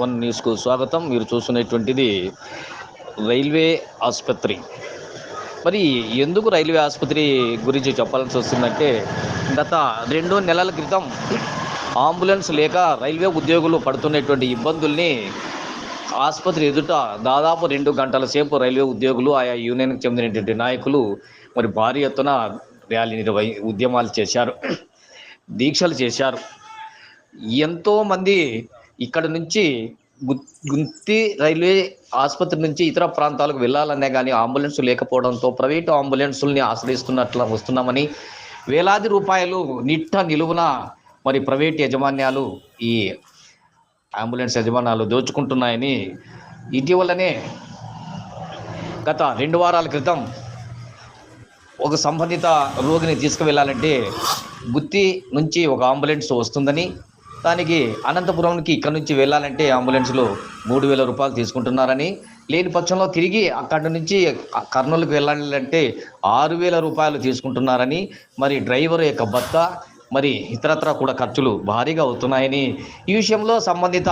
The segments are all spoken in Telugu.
వన్ న్యూస్కు స్వాగతం. మీరు చూస్తున్నటువంటిది రైల్వే ఆసుపత్రి. మరి ఎందుకు రైల్వే ఆసుపత్రి గురించి చెప్పాల్సి వస్తుందంటే గత రెండు నెలల క్రితం అంబులెన్స్ లేక రైల్వే ఉద్యోగులు పడుతున్నటువంటి ఇబ్బందుల్ని ఆసుపత్రి ఎదుట దాదాపు రెండు గంటల సేపు రైల్వే ఉద్యోగులు ఆయా యూనియన్కి చెందినటువంటి నాయకులు మరి భారీ ఎత్తున ర్యాలీ నిర్వహి ఉద్యమాలు చేశారు దీక్షలు చేశారు. ఎంతోమంది ఇక్కడ నుంచి గుంతి గుత్తి రైల్వే ఆసుపత్రి నుంచి ఇతర ప్రాంతాలకు వెళ్ళాలనే కానీ అంబులెన్స్ లేకపోవడంతో ప్రైవేటు అంబులెన్సుల్ని ఆశ్రయిస్తున్నట్లు వస్తున్నామని వేలాది రూపాయలు నిట్ట నిలువున మరి ప్రైవేట్ యజమాన్యాలు ఈ అంబులెన్స్ యజమానాలు దోచుకుంటున్నాయని ఇటీవలనే గత రెండు వారాల క్రితం ఒక సంబంధిత రోగిని తీసుకువెళ్ళాలంటే గుత్తి నుంచి ఒక అంబులెన్స్ వస్తుందని దానికి అనంతపురంకి ఇక్కడ నుంచి వెళ్ళాలంటే అంబులెన్స్లో మూడు వేల రూపాయలు తీసుకుంటున్నారని లేని పక్షంలో తిరిగి అక్కడి నుంచి కర్నూలుకు వెళ్ళాలంటే ఆరు వేల రూపాయలు తీసుకుంటున్నారని మరి డ్రైవర్ యొక్క భర్త మరి ఇతరత్ర కూడా ఖర్చులు భారీగా అవుతున్నాయని ఈ విషయంలో సంబంధిత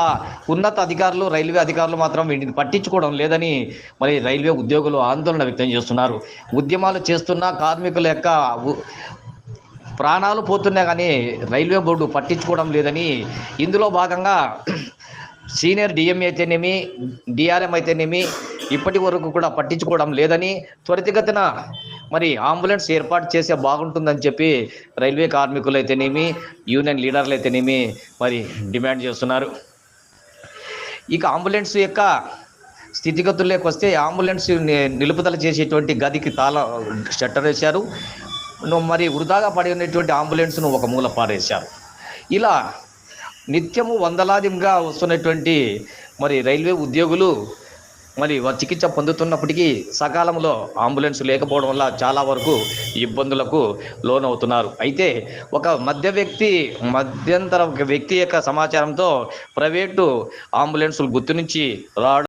ఉన్నత అధికారులు రైల్వే అధికారులు మాత్రం వీటిని పట్టించుకోవడం లేదని మరి రైల్వే ఉద్యోగులు ఆందోళన వ్యక్తం చేస్తున్నారు. ఉద్యమాలు చేస్తున్న కార్మికుల యొక్క ప్రాణాలు పోతున్నా కానీ రైల్వే బోర్డు పట్టించుకోవడం లేదని ఇందులో భాగంగా సీనియర్ డిఎం అయితేనేమి డిఆర్ఎం అయితేనేమి ఇప్పటి వరకు కూడా పట్టించుకోవడం లేదని త్వరితగతిన మరి అంబులెన్స్ ఏర్పాటు చేస్తే బాగుంటుందని చెప్పి రైల్వే కార్మికులు అయితేనేమి యూనియన్ లీడర్లు అయితేనేమి మరి డిమాండ్ చేస్తున్నారు. ఇక అంబులెన్స్ యొక్క స్థితిగతుల్లోకి వస్తే అంబులెన్స్ నిలుపుదల చేసేటువంటి గదికి తాళ షట్టర్ వేశారు. మరి వృధాగా పడి ఉన్నటువంటి అంబులెన్స్ను ఒక మూల పారేశారు. ఇలా నిత్యము వందలాదిగా వస్తున్నటువంటి మరి రైల్వే ఉద్యోగులు మరి వారు చికిత్స పొందుతున్నప్పటికీ సకాలంలో అంబులెన్స్ లేకపోవడం వల్ల చాలా వరకు ఇబ్బందులకు లోనవుతున్నారు. అయితే ఒక మధ్య వ్యక్తి మధ్యంతర ఒక వ్యక్తి యొక్క సమాచారంతో ప్రైవేటు అంబులెన్సులు గుర్తు నుంచి రావడం